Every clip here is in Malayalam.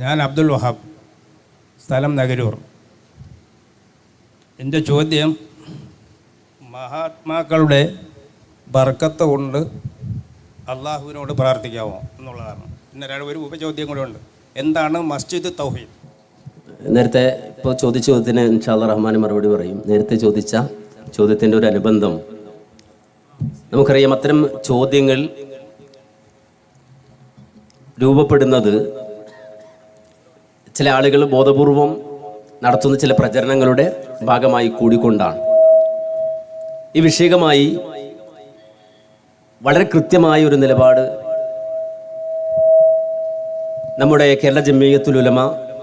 ഞാൻ അബ്ദുൽ വഹാബ് സ്ഥലം നഗരൂർ. എന്റെ ചോദ്യം മഹാത്മാക്കളുടെ ബർക്കത്ത് കൊണ്ട് അള്ളാഹുവിനോട് പ്രാർത്ഥിക്കാമോ എന്നുള്ളതാണ്. പിന്നെ രണ്ട് ഒരു ഉപചോദ്യം കൂടെ ഉണ്ട്. എന്താണ് മസ്ജിദ് തൗഹീദ്? നേരത്തെ ഇപ്പോൾ ചോദിച്ച ചോദ്യത്തിന് ഇൻഷാല്ല റഹ്മാൻ മറുപടി പറയും. നേരത്തെ ചോദിച്ച ചോദ്യത്തിന്റെ ഒരു അനുബന്ധം. നമുക്കറിയാം അത്തരം ചോദ്യങ്ങൾ രൂപപ്പെടുന്നത് ചില ആളുകൾ ബോധപൂർവം നടത്തുന്ന ചില പ്രചരണങ്ങളുടെ ഭാഗമായി കൂടിക്കൊണ്ടാണ്. ഈ വിഷയകമായി വളരെ കൃത്യമായ ഒരു നിലപാട് നമ്മുടെ കേരള ജമ്മിയത്തുൽ ഉലമ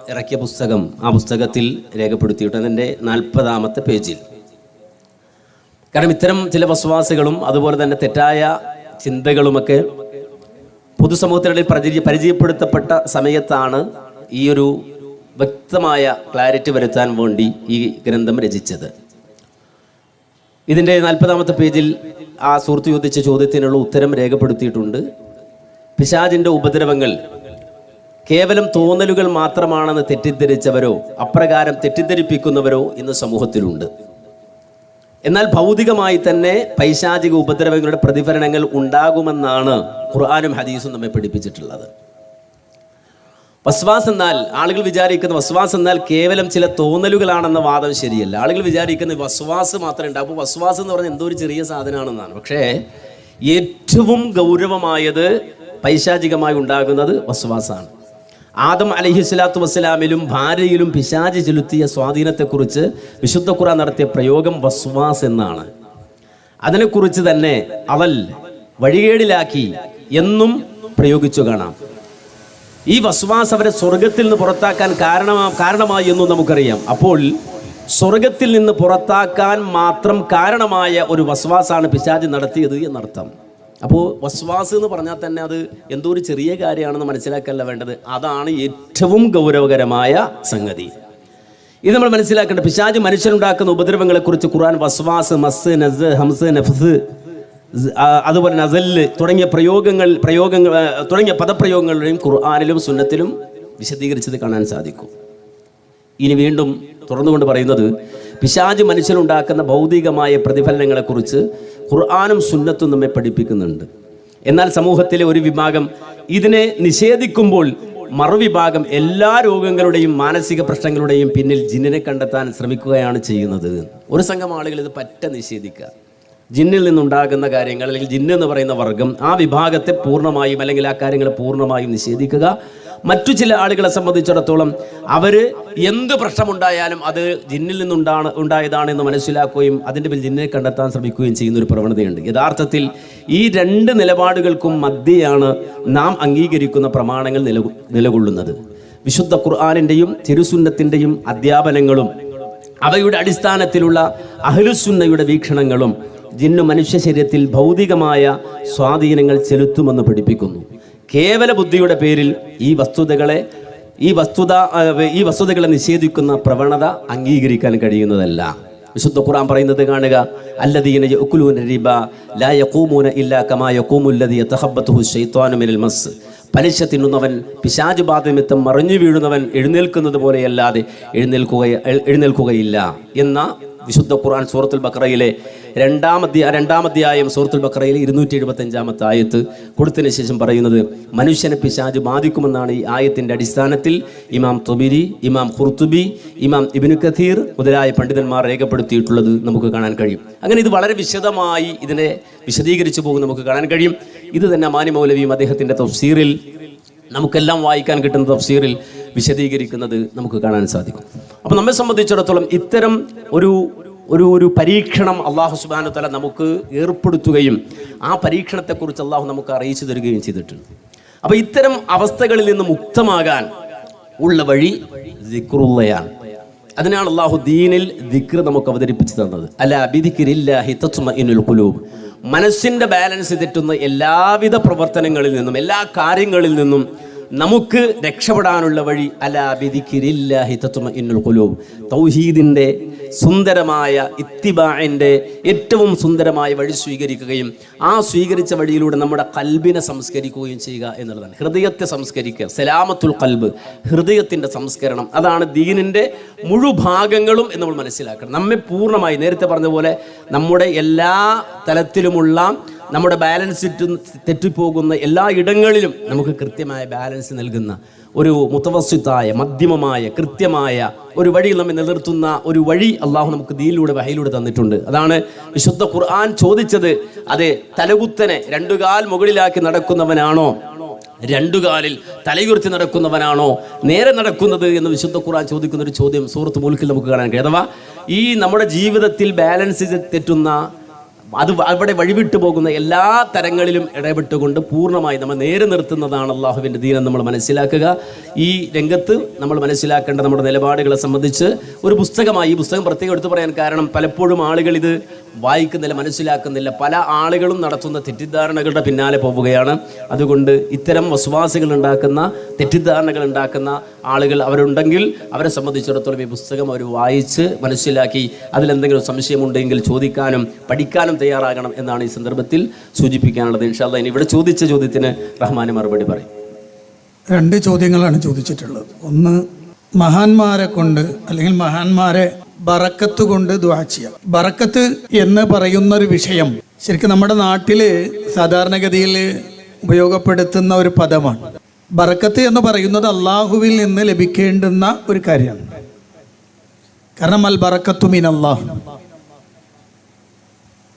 ഇറക്കിയ പുസ്തകം ആ പുസ്തകത്തിൽ രേഖപ്പെടുത്തിയിട്ട് അതിന്റെ നാൽപ്പതാമത്തെ പേജിൽ. കാരണം ഇത്തരം ചില വസ്വാസുകളും അതുപോലെ തന്നെ തെറ്റായ ചിന്തകളുമൊക്കെ പൊതുസമൂഹത്തിനിടയിൽ പരിചയ പരിചയപ്പെടുത്തപ്പെട്ട സമയത്താണ് ഈ ഒരു വ്യക്തമായ ക്ലാരിറ്റി വരുത്താൻ വേണ്ടി ഈ ഗ്രന്ഥം രചിച്ചത്. ഇതിന്റെ നാൽപ്പതാമത്തെ പേജിൽ ആ സുഹൃത്ത് ചോദിച്ച ചോദ്യത്തിനുള്ള ഉത്തരം രേഖപ്പെടുത്തിയിട്ടുണ്ട്. പിശാജിന്റെ ഉപദ്രവങ്ങൾ കേവലം തോന്നലുകൾ മാത്രമാണെന്ന് തെറ്റിദ്ധരിച്ചവരോ അപ്രകാരം തെറ്റിദ്ധരിപ്പിക്കുന്നവരോ ഇന്ന് സമൂഹത്തിലുണ്ട്. എന്നാൽ ഭൗതികമായി തന്നെ പൈശാചിക ഉപദ്രവങ്ങളുടെ പ്രതിഫലനങ്ങൾ ഉണ്ടാകുമെന്നാണ് ഖുർആാനും ഹദീസും നമ്മെ പഠിപ്പിച്ചിട്ടുള്ളത്. വസ്വാസ് എന്നാൽ ആളുകൾ വിചാരിക്കുന്ന വസ്വാസ് എന്നാൽ കേവലം ചില തോന്നലുകളാണെന്ന വാദം ശരിയല്ല. ആളുകൾ വിചാരിക്കുന്ന വസ്വാസ് മാത്രമേ ഉണ്ടാവും അപ്പോൾ വസ്വാസ് എന്ന് പറഞ്ഞാൽ എന്തോ ഒരു ചെറിയ സാധനമാണെന്നാണ്. പക്ഷേ ഏറ്റവും ഗൗരവമായത് പൈശാചികമായി ഉണ്ടാകുന്നത് വസ്വാസാണ്. ആദം അലഹി സ്വലാത്തു വസ്സലാമിലും ഭാര്യയിലും പിശാചി ചെലുത്തിയ സ്വാധീനത്തെക്കുറിച്ച് വിശുദ്ധ ഖുറാൻ നടത്തിയ പ്രയോഗം വസ്വാസ് എന്നാണ്. അതിനെക്കുറിച്ച് തന്നെ അവൽ വഴികേടിലാക്കി എന്നും പ്രയോഗിച്ചു കാണാം. ഈ വസ്വാസ് അവരെ സ്വർഗത്തിൽ നിന്ന് പുറത്താക്കാൻ കാരണമാ കാരണമായി എന്നും നമുക്കറിയാം. അപ്പോൾ സ്വർഗത്തിൽ നിന്ന് പുറത്താക്കാൻ മാത്രം കാരണമായ ഒരു വസ്വാസാണ് പിശാജ് നടത്തിയത് എന്നർത്ഥം. അപ്പോൾ വസ്വാസ് എന്ന് പറഞ്ഞാൽ തന്നെ അത് എന്തോ ഒരു ചെറിയ കാര്യമാണെന്ന് മനസ്സിലാക്കല്ല വേണ്ടത്. അതാണ് ഏറ്റവും ഗൗരവകരമായ സംഗതി. ഇത് നമ്മൾ മനസ്സിലാക്കേണ്ട. പിശാജ് മനുഷ്യനുണ്ടാക്കുന്ന ഉപദ്രവങ്ങളെക്കുറിച്ച് ഖുർആൻ വസ്വാസ് മസ് നസ് ഹംസ് നഫ്സ് അതുപോലെ നസൽ തുടങ്ങിയ പ്രയോഗങ്ങൾ പ്രയോഗങ്ങൾ തുടങ്ങിയ പദപ്രയോഗങ്ങളുടെയും ഖുർആാനിലും സുന്നത്തിലും വിശദീകരിച്ചത് കാണാൻ സാധിക്കും. ഇനി വീണ്ടും തുറന്നുകൊണ്ട് പറയുന്നത് പിശാജ് മനുഷ്യനുണ്ടാക്കുന്ന ഭൗതികമായ പ്രതിഫലനങ്ങളെക്കുറിച്ച് ഖുർആാനും സുന്നത്തും നമ്മെ പഠിപ്പിക്കുന്നുണ്ട്. എന്നാൽ സമൂഹത്തിലെ ഒരു വിഭാഗം ഇതിനെ നിഷേധിക്കുമ്പോൾ മറുവിഭാഗം എല്ലാ രോഗങ്ങളുടെയും മാനസിക പ്രശ്നങ്ങളുടെയും പിന്നിൽ ജിന്നിനെ കണ്ടെത്താൻ ശ്രമിക്കുകയാണ് ചെയ്യുന്നത്. ഒരു സംഘം ആളുകൾ ഇത് പറ്റ നിഷേധിക്കുക. ജിന്നിൽ നിന്നുണ്ടാകുന്ന കാര്യങ്ങൾ അല്ലെങ്കിൽ ജിന്ന് എന്ന് പറയുന്ന വർഗം ആ വിഭാഗത്തെ പൂർണമായും അല്ലെങ്കിൽ ആ കാര്യങ്ങളെ പൂർണമായും നിഷേധിക്കുക. മറ്റു ചില ആളുകളെ സംബന്ധിച്ചിടത്തോളം അവർ എന്ത് പ്രശ്നമുണ്ടായാലും അത് ജിന്നിൽ നിന്നുണ്ടാണ് ഉണ്ടായതാണെന്ന് മനസ്സിലാക്കുകയും അതിന്റെ പേരിൽ ജിന്നിനെ കണ്ടെത്താൻ ശ്രമിക്കുകയും ചെയ്യുന്ന ഒരു പ്രവണതയുണ്ട്. യഥാർത്ഥത്തിൽ ഈ രണ്ട് നിലപാടുകൾക്കും മധ്യയാണ് നാം അംഗീകരിക്കുന്ന പ്രമാണങ്ങൾ നില നിലകൊള്ളുന്നത്. വിശുദ്ധ ഖുർആാനിന്റെയും തിരുസുന്നത്തിന്റെയും അധ്യാപനങ്ങളും അവയുടെ അടിസ്ഥാനത്തിലുള്ള അഹ്ലുസുന്നയുടെ വീക്ഷണങ്ങളും ജിന്നു മനുഷ്യ ശരീരത്തിൽ ഭൗതികമായ സ്വാധീനങ്ങൾ ചെലുത്തുമെന്ന് പഠിപ്പിക്കുന്നു. കേവല ബുദ്ധിയുടെ പേരിൽ ഈ വസ്തുതകളെ ഈ വസ്തുത ഈ വസ്തുതകളെ നിഷേധിക്കുന്ന പ്രവണത അംഗീകരിക്കാൻ കഴിയുന്നതല്ല. വിശുദ്ധ ഖുർആൻ പറയുന്നത് കാണുക അല്ലദീന ലാ യഖൂമൂന ഇല്ലാ കമാ ശൈത്വാനു മസ് പലിശ തിന്നുന്നവൻ പിശാജ് ബാധനിമിത്തം മറിഞ്ഞു വീഴുന്നവൻ എഴുന്നേൽക്കുന്നത് പോലെയല്ലാതെ എഴുന്നേൽക്കുക എഴുന്നേൽക്കുകയില്ല. എന്ന വിശുദ്ധ ഖുർആൻ സൂറത്തുൽ ബക്രയിലെ രണ്ടാമധ്യ രണ്ടാമധ്യായം സൂറത്തുൽ ബക്രയിൽ ഇരുന്നൂറ്റി എഴുപത്തഞ്ചാമത്തെ ആയത്ത് കൊടുത്തതിന് ശേഷം പറയുന്നത് മനുഷ്യനെ പിശാജ് ബാധിക്കുമെന്നാണ് ഈ ആയത്തിന്റെ അടിസ്ഥാനത്തിൽ ഇമാം തൊബിരി ഇമാം ഖുർത്തുബി ഇമാം ഇബിനു കഥീർ മുതലായ പണ്ഡിതന്മാർ രേഖപ്പെടുത്തിയിട്ടുള്ളത് നമുക്ക് കാണാൻ കഴിയും. അങ്ങനെ ഇത് വളരെ വിശദമായി ഇതിനെ വിശദീകരിച്ചു പോകും നമുക്ക് കാണാൻ കഴിയും. ഇത് തന്നെ മാനി മൗലവിയും അദ്ദേഹത്തിന്റെ തഫ്സീറിൽ നമുക്കെല്ലാം വായിക്കാൻ കിട്ടുന്ന തഫ്സീറിൽ വിശദീകരിക്കുന്നത് നമുക്ക് കാണാൻ സാധിക്കും. അപ്പോൾ നമ്മെ സംബന്ധിച്ചിടത്തോളം ഇത്തരം ഒരു ഒരു ഒരു പരീക്ഷണം അള്ളാഹു സുബാനു തല നമുക്ക് ഏർപ്പെടുത്തുകയും ആ പരീക്ഷണത്തെക്കുറിച്ച് അള്ളാഹു നമുക്ക് അറിയിച്ചു തരികയും ചെയ്തിട്ടുണ്ട്. അപ്പോൾ ഇത്തരം അവസ്ഥകളിൽ നിന്ന് മുക്തമാകാൻ ഉള്ള വഴി ദിക്റുള്ളയാണ്. അതിനാണ് അള്ളാഹു ദീനിൽ ദിക്ർ നമുക്ക് അവതരിപ്പിച്ചു തന്നത്. അല്ല അബിദിക്കിരില്ലാഹി തത്മഇനുൽ കുലൂബ് മനസ്സിന്റെ ബാലൻസ് തെറ്റുന്ന എല്ലാവിധ പ്രവർത്തനങ്ങളിൽ നിന്നും എല്ലാ കാര്യങ്ങളിൽ നിന്നും നമുക്ക് രക്ഷപ്പെടാനുള്ള വഴി അലാ ബിദിക്രില്ലാഹി തത്മഇന്നുൽ ഖുലൂബ്. തൗഹീദിന്റെ സുന്ദരമായ ഇത്തിബാഇന്റെ ഏറ്റവും സുന്ദരമായ വഴി സ്വീകരിക്കുകയും ആ സ്വീകരിച്ച വഴിയിലൂടെ നമ്മുടെ കൽബിനെ സംസ്കരിക്കുകയും ചെയ്യുക എന്നുള്ളതാണ്. ഹൃദയത്തെ സംസ്കരിക്കുക. സലാമത്തുൽ കൽബ് ഹൃദയത്തിന്റെ സംസ്കരണം. അതാണ് ദീനിന്റെ മുഴുഭാഗങ്ങളും എന്ന് നമ്മൾ മനസ്സിലാക്കണം. നമ്മെ പൂർണമായി നേരത്തെ പറഞ്ഞ പോലെ നമ്മുടെ എല്ലാ തലത്തിലുമുള്ള നമ്മുടെ ബാലൻസ് തെറ്റു- തെറ്റിപ്പോകുന്ന എല്ലാ ഇടങ്ങളിലും നമുക്ക് കൃത്യമായ ബാലൻസ് നൽകുന്ന ഒരു മുത്തവസ്യത്തായ മധ്യമമായ കൃത്യമായ ഒരു വഴി നമ്മെ നിലനിർത്തുന്ന ഒരു വഴി അള്ളാഹു നമുക്ക് ദീനിലൂടെ വഹയിലൂടെ തന്നിട്ടുണ്ട്. അതാണ് വിശുദ്ധ ഖുർആൻ ചോദിച്ചത് അത് തലകുത്തനെ രണ്ടുകാൽ മുകളിലാക്കി നടക്കുന്നവനാണോ? രണ്ടുകാലിൽ തലയുർത്തി നടക്കുന്നവനാണോ? നേരെ നടക്കുന്നത് എന്ന് വിശുദ്ധ ഖുർആൻ ചോദിക്കുന്ന ഒരു ചോദ്യം സൂറത്ത് മുൽക്കിൽ നമുക്ക് കാണാൻ കഴിയും. അഥവാ ഈ നമ്മുടെ ജീവിതത്തിൽ ബാലൻസ് തെറ്റുന്ന അത് അവിടെ വഴിവിട്ടു പോകുന്ന എല്ലാ തരങ്ങളിലും ഇടപെട്ടുകൊണ്ട് പൂർണമായി നമ്മൾ നേരെ നിർത്തുന്നതാണ് അള്ളാഹുവിന്റെ ദീനം നമ്മൾ മനസ്സിലാക്കുക. ഈ രംഗത്ത് നമ്മൾ മനസ്സിലാക്കേണ്ട നമ്മുടെ നിലപാടുകളെ സംബന്ധിച്ച് ഒരു പുസ്തകമായി ഈ പുസ്തകം പ്രത്യേകം എടുത്തു പറയാൻ കാരണം പലപ്പോഴും ആളുകൾ ഇത് വായിക്കുന്നില്ല മനസ്സിലാക്കുന്നില്ല. പല ആളുകളും നടത്തുന്ന തെറ്റിദ്ധാരണകളുടെ പിന്നാലെ പോവുകയാണ്. അതുകൊണ്ട് ഇത്തരം വസ്വാസികൾ ഉണ്ടാക്കുന്ന തെറ്റിദ്ധാരണകൾ ഉണ്ടാക്കുന്ന ആളുകൾ അവരുണ്ടെങ്കിൽ അവരെ സംബന്ധിച്ചിടത്തോളം ഈ പുസ്തകം അവർ വായിച്ച് മനസ്സിലാക്കി അതിലെന്തെങ്കിലും സംശയമുണ്ടെങ്കിൽ ചോദിക്കാനും പഠിക്കാനും തയ്യാറാകണം എന്നാണ് ഈ സന്ദർഭത്തിൽ സൂചിപ്പിക്കാനുള്ളത്. ഇൻഷാല്ല ഇനി ഇവിടെ ചോദിച്ച ചോദ്യത്തിന് റഹ്മാൻ മറുപടി പറയും. രണ്ട് ചോദ്യങ്ങളാണ് ചോദിച്ചിട്ടുള്ളത്. ഒന്ന് മഹാന്മാരെ കൊണ്ട് അല്ലെങ്കിൽ മഹാന്മാരെ ബറക്കത്ത് കൊണ്ട് ദ്വാ ബറക്കത്ത് എന്ന് പറയുന്ന ഒരു വിഷയം ശരിക്കും നമ്മുടെ നാട്ടിൽ സാധാരണഗതിയിൽ ഉപയോഗപ്പെടുത്തുന്ന ഒരു പദമാണ്. ബറക്കത്ത് എന്ന് പറയുന്നത് അള്ളാഹുവിൽ നിന്ന് ലഭിക്കേണ്ടുന്ന ഒരു കാര്യമാണ്. കാരണം അൽ ബറക്കത്തു മീൻ അള്ളാഹു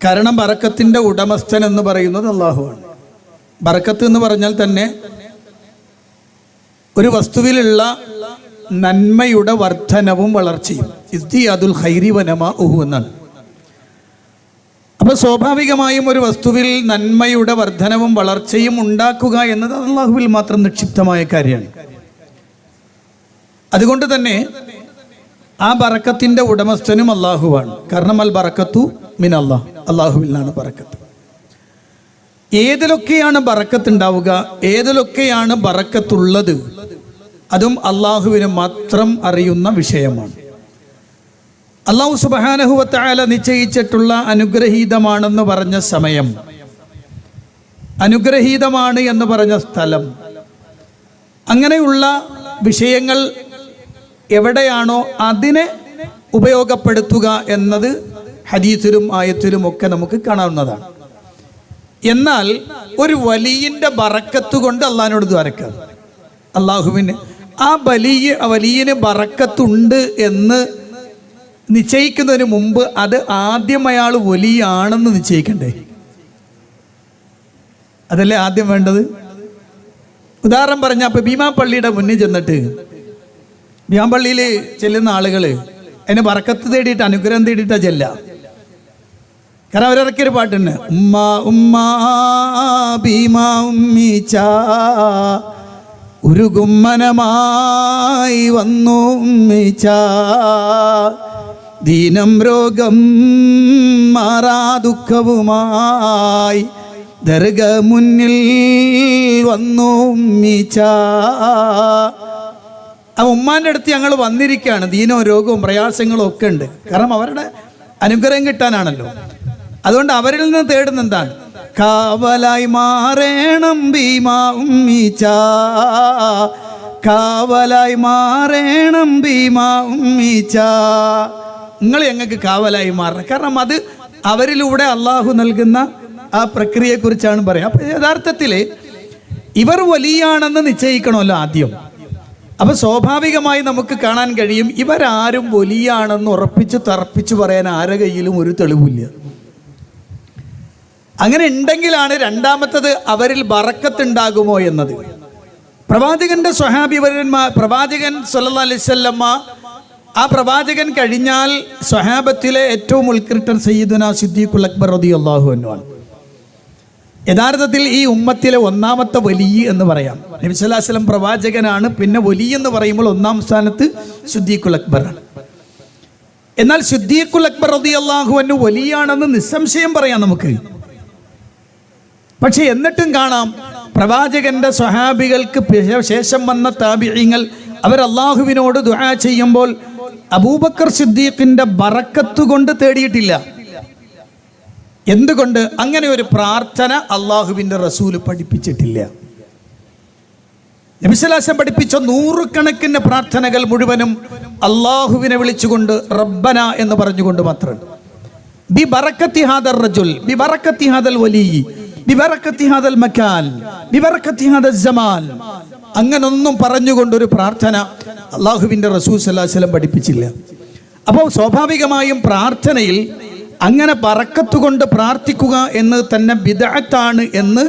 കാരണം ബറക്കത്തിന്റെ ഉടമസ്ഥൻ എന്ന് പറയുന്നത് അള്ളാഹുവാണ് ബറക്കത്ത് എന്ന് പറഞ്ഞാൽ തന്നെ ഒരു വസ്തുവിലുള്ള നന്മയുടെ വർധനവും വളർച്ചയും. ഇസ്തി അതുൽ ഹൈരി വനമാ ഉഹു എന്നാണ്. അപ്പൊ സ്വാഭാവികമായും ഒരു വസ്തുവിൽ നന്മയുടെ വർധനവും വളർച്ചയും ഉണ്ടാക്കുക എന്നത് അള്ളാഹുവിൽ മാത്രം നിക്ഷിപ്തമായ കാര്യമാണ്. അതുകൊണ്ട് തന്നെ ആ ബറക്കത്തിന്റെ ഉടമസ്ഥനും അള്ളാഹുവാണ്. കാരണം അൽ ബറക്കത്തു മിൻ അള്ളാഹ്. അള്ളാഹുവിൽ നിന്നാണ് ബറക്കത്ത്. ഏതിലൊക്കെയാണ് ബറക്കത്ത് ഉണ്ടാവുക? ഏതിലൊക്കെയാണ് ബറക്കത്തുള്ളത്? അതും അള്ളാഹുവിന് മാത്രം അറിയുന്ന വിഷയമാണ്. അള്ളാഹു സുബാനഹുവത്തായ നിശ്ചയിച്ചിട്ടുള്ള അനുഗ്രഹീതമാണെന്ന് പറഞ്ഞ സമയം. അനുഗ്രഹീതമാണ് എന്ന് പറഞ്ഞ സ്ഥലം. അങ്ങനെയുള്ള വിഷയങ്ങൾ എവിടെയാണോ അതിനെ ഉപയോഗപ്പെടുത്തുക എന്നത് ഹദീസിലും ആയത്തിലും ഒക്കെ നമുക്ക് കാണാവുന്നതാണ്. എന്നാൽ ഒരു വലിയന്റെ ബറക്കത്ത് കൊണ്ട് അള്ളഹാനോട് ദ്വാരക്കുക അള്ളാഹുവിന് ആ വലിയ വലിയന് ബറക്കത്തുണ്ട് എന്ന് നിശ്ചയിക്കുന്നതിന് മുമ്പ് അത് ആദ്യം അയാൾ വലിയാണെന്ന് നിശ്ചയിക്കണ്ടേ? അതല്ലേ ആദ്യം വേണ്ടത്? ഉദാഹരണം പറഞ്ഞ അപ്പൊ ഭീമാപ്പള്ളിയുടെ മുന്നിൽ ചെന്നിട്ട് ഭീമാപ്പള്ളിയിൽ ചെല്ലുന്ന ആളുകൾ എന്നെ വറക്കത്ത് തേടിയിട്ട് അനുഗ്രഹം തേടിയിട്ടാ ചെല്ല കാരണം അവരിറക്കിയൊരു പാട്ടുണ്ട്. ഉമ്മ ഉമ്മ ഭീമ ഉമ്മീച്ച ഒരു ഗുമ്മനമായി വന്നു ഉമ്മീച്ച. ദീനം രോഗം മാറാ ദുഃഖവുമായി. ദർഗ മുന്നിൽ വന്നു ഉമ്മീച്ച. ആ ഉമ്മാന്റെ അടുത്ത് ഞങ്ങൾ വന്നിരിക്കുകയാണ്. ദീനവും രോഗവും പ്രയാസങ്ങളും ഒക്കെ ഉണ്ട്. കാരണം അവരുടെ അനുഗ്രഹം കിട്ടാനാണല്ലോ. അതുകൊണ്ട് അവരിൽ നിന്ന് തേടുന്ന എന്താണ്? കാവലായി മാറേണം ഭീമാ ഉമ്മീച്ച. കാവലായി മാറേണം ഭീമാ ഉമ്മീച്ച. നിങ്ങൾ ഞങ്ങൾക്ക് കാവലായി മാറണം. കാരണം അത് അവരിലൂടെ അള്ളാഹു നൽകുന്ന ആ പ്രക്രിയയെക്കുറിച്ചാണ് പറയുക. അപ്പം യഥാർത്ഥത്തിൽ ഇവർ വലിയാണെന്ന് നിശ്ചയിക്കണമല്ലോ ആദ്യം. അപ്പൊ സ്വാഭാവികമായി നമുക്ക് കാണാൻ കഴിയും ഇവരാരും വലിയാണെന്ന് ഉറപ്പിച്ച് തർപ്പിച്ച് പറയാൻ ആരെ കയ്യിലും ഒരു തെളിവില്ല. അങ്ങനെ ഉണ്ടെങ്കിലാണ് രണ്ടാമത്തത് അവരിൽ ബറക്കത്തുണ്ടാകുമോ എന്നത്. പ്രവാചകന്റെ സ്വഹാബിവരന്മാർ പ്രവാചകൻ സല്ലാ അലൈഹി വസല്ലമ ആ പ്രവാചകൻ കഴിഞ്ഞാൽ സ്വഹാബത്തിലെ ഏറ്റവും ഉത്കൃഷ്ടൻ സയ്യിദുന സിദ്ദീഖുൽ അക്ബർ റതി അള്ളാഹു എന്നുമാണ് യഥാർത്ഥത്തിൽ ഈ ഉമ്മത്തിലെ ഒന്നാമത്തെ വലിയ എന്ന് പറയാം. നബിസ്വല്ലാസ്ലം പ്രവാചകനാണ് പിന്നെ വലിയ എന്ന് പറയുമ്പോൾ ഒന്നാം സ്ഥാനത്ത് സിദ്ദീഖുൽ അക്ബറാണ് എന്നാൽ സിദ്ദീഖുൽ അക്ബർ റളിയല്ലാഹു അൻഹു വലിയാണെന്ന് നിസ്സംശയം പറയാം നമുക്ക്. പക്ഷെ എന്നിട്ടും കാണാം പ്രവാചകന്റെ സ്വഹാബികൾക്ക് ശേഷം വന്ന താബിഴിങ്ങൾ അവർ അള്ളാഹുവിനോട് ദുആ ചെയ്യുമ്പോൾ അബൂബക്കർ സിദ്ദീഖിന്റെ ബറക്കത്ത് കൊണ്ട് തേടിയിട്ടില്ല. എന്തുകൊണ്ട്? അങ്ങനെ ഒരു പ്രാർത്ഥന അള്ളാഹുവിന്റെ റസൂൽ പഠിപ്പിച്ചിട്ടില്ല. നബിസലാസം പഠിപ്പിച്ച നൂറുകണക്കിന് പ്രാർത്ഥനകൾ മുഴുവനും അള്ളാഹുവിനെ വിളിച്ചുകൊണ്ട് റബ്ബന എന്ന് പറഞ്ഞുകൊണ്ട് മാത്രം. ബി ബറക്കത്തി ഹാദർ റജുൽ ബി ബറക്കത്തി ഹാദൽ വലി അങ്ങനൊന്നും പറഞ്ഞുകൊണ്ടൊരു പ്രാർത്ഥന അള്ളാഹുവിന്റെ റസൂൽ സല്ലാഹു വല്ലം പഠിപ്പിച്ചില്ല. അപ്പോൾ സ്വാഭാവികമായും പ്രാർത്ഥനയിൽ അങ്ങനെ പറക്കത്തുകൊണ്ട് പ്രാർത്ഥിക്കുക എന്ന് തന്നെ വിദഗ്ധാണ് എന്ന്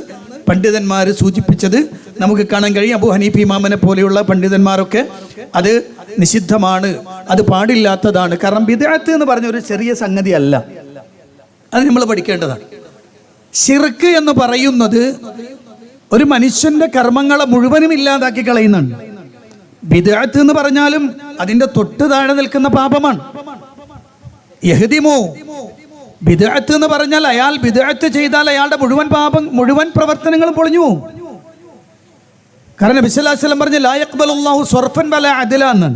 പണ്ഡിതന്മാർ സൂചിപ്പിച്ചത്. നമുക്ക് കാണാൻ കഴിയും അബു ഹനീഫ് ഇമാമനെ പോലെയുള്ള പണ്ഡിതന്മാരൊക്കെ അത് നിഷിദ്ധമാണ് അത് പാടില്ലാത്തതാണ്. കാരണം ബിദഅത്ത് എന്ന് പറഞ്ഞ ഒരു ചെറിയ സംഗതി അല്ല അത് നമ്മൾ പഠിക്കേണ്ടതാണ്. ഷിർക്ക് എന്ന് പറയുന്നത് ഒരു മനുഷ്യന്റെ കർമ്മങ്ങളെ മുഴുവനും ഇല്ലാതാക്കി കളയുന്നുണ്ട് വിദാത്ത് എന്ന് പറഞ്ഞാലും അതിന്റെ തൊട്ട് താഴെ നിൽക്കുന്ന പാപമാണ്. യഹദിമോ വിദാത്ത് എന്ന് പറഞ്ഞാൽ അയാൾ വിദാത്ത് ചെയ്താൽ അയാളുടെ മുഴുവൻ പാപം മുഴുവൻ പ്രവർത്തനങ്ങളും പൊളിഞ്ഞു കാരണം നബിസ്വല്ലാസ്ലം പറഞ്ഞ ലായക്ബലാഹു സ്വർഫൻ വല അതിലാന്ന്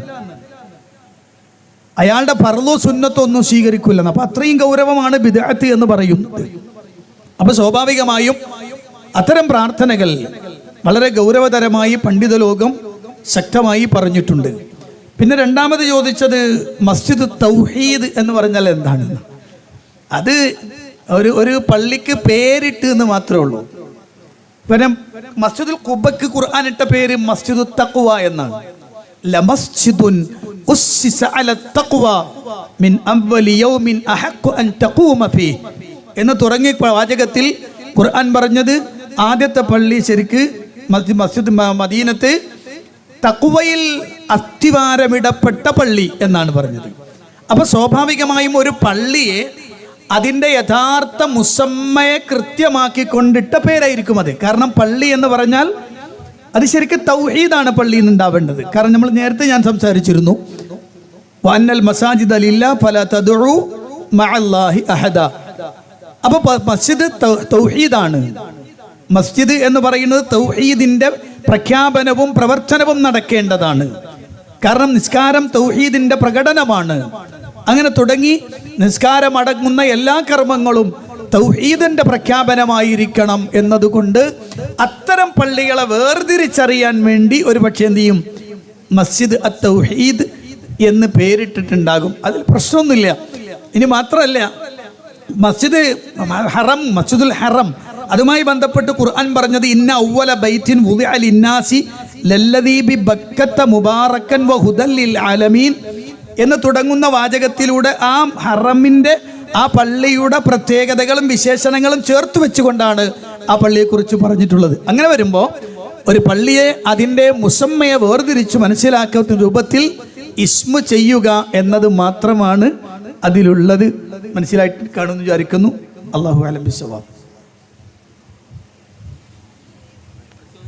അയാളുടെ ഫർലോ സുന്നത്തോ ഒന്നും സ്വീകരിക്കില്ല അപ്പൊ അത്രയും ഗൗരവമാണ് വിദാത്ത് എന്ന് പറയുന്നത്. അപ്പൊ സ്വാഭാവികമായും അത്തരം പ്രാർത്ഥനകൾ വളരെ ഗൗരവതരമായി പണ്ഡിതലോകം ശക്തമായി പറഞ്ഞിട്ടുണ്ട്. പിന്നെ രണ്ടാമത് ചോദിച്ചത് മസ്ജിദ് തൗഹീദ് എന്ന് പറഞ്ഞാൽ എന്താണെന്ന് അത് ഒരു ഒരു പള്ളിക്ക് പേരിട്ട് എന്ന് മാത്രമേ ഉള്ളൂ. പിന്നെ മസ്ജിദുൽ കുബക്ക് ഖുർആൻ ഇട്ട പേര് മസ്ജിദു തഖ്വ എന്നാണ്. ലമസ്ജിദുൻ ഉസ്സിസ തഖ്വ മിൻ അവ്വലി യൗമിൻ അഹഖു അൻ തഖൂമ ഫീ എന്ന് തുടങ്ങി വാചകത്തിൽ ഖുർആൻ പറഞ്ഞത് ആദ്യത്തെ പള്ളി ശരിക്ക് മസ്ജിദ് മദീനത്ത് തക്കുവയിൽ അസ്ഥിവാരമിടപ്പെട്ട പള്ളി എന്നാണ് പറഞ്ഞത്. അപ്പൊ സ്വാഭാവികമായും ഒരു പള്ളിയെ അതിന്റെ യഥാർത്ഥ മുസമ്മയെ കൃത്യമാക്കി കൊണ്ടിട്ട പേരായിരിക്കും അത്. കാരണം പള്ളി എന്ന് പറഞ്ഞാൽ അത് ശരിക്കും തൗഹീദാണ് പള്ളിയിൽ നിന്ന് ഉണ്ടാവേണ്ടത് കാരണം നമ്മൾ നേരത്തെ ഞാൻ സംസാരിച്ചിരുന്നു വന്നൽ മസാജിദ് അലില്ല ഫല തദുഴു മഅല്ലാഹി അഹദ. അപ്പോൾ മസ്ജിദ് തൗഹീദാണ്. മസ്ജിദ് എന്ന് പറയുന്നത് തൗഹീദിന്റെ പ്രഖ്യാപനവും പ്രവർത്തനവും നടക്കേണ്ടതാണ്. കാരണം നിസ്കാരം തൗഹീദിന്റെ പ്രകടനമാണ്. അങ്ങനെ തുടങ്ങി നിസ്കാരം അടങ്ങുന്ന എല്ലാ കർമ്മങ്ങളും തൗഹീദിന്റെ പ്രഖ്യാപനമായിരിക്കണം എന്നതുകൊണ്ട് അത്തരം പള്ളികളെ വേർതിരിച്ചറിയാൻ വേണ്ടി ഒരു പക്ഷേ എന്ത് ചെയ്യും? മസ്ജിദ് അ തൗഹീദ് എന്ന് പേരിട്ടിട്ടുണ്ടാകും. അതിൽ പ്രശ്നമൊന്നുമില്ല. ഇനി മാത്രമല്ല മസ്ജിദ് ഹറം മസ്ജിദുൽ ഹറം. അതുമായി ബന്ധപ്പെട്ട് ഖുർആൻ പറഞ്ഞത് ഇന്ന ഔവല ബൈത്തിൻ വുദിഅ ലിന്നാസി ലല്ലദീ ബി ബക്കത്ത മുബാറക്കൻ വ ആലമീൻ. എന്ന് തുടങ്ങുന്ന വാചകത്തിലൂടെ ആ ഹറമിന്റെ ആ പള്ളിയുടെ പ്രത്യേകതകളും വിശേഷണങ്ങളും ചേർത്ത് വെച്ചുകൊണ്ടാണ് ആ പള്ളിയെക്കുറിച്ച് പറഞ്ഞിട്ടുള്ളത്. അങ്ങനെ വരുമ്പോൾ ഒരു പള്ളിയെ അതിന്റെ മുസമ്മയെ വേർതിരിച്ച് മനസ്സിലാക്കുന്ന രൂപത്തിൽ ഇസ്മു ചെയ്യുക എന്നത് മാത്രമാണ് അതിലുള്ളത് മനസ്സിലായിട്ട് കാണുമെന്ന് വിചാരിക്കുന്നു. അള്ളാഹു അലം ബിസ്വാബ്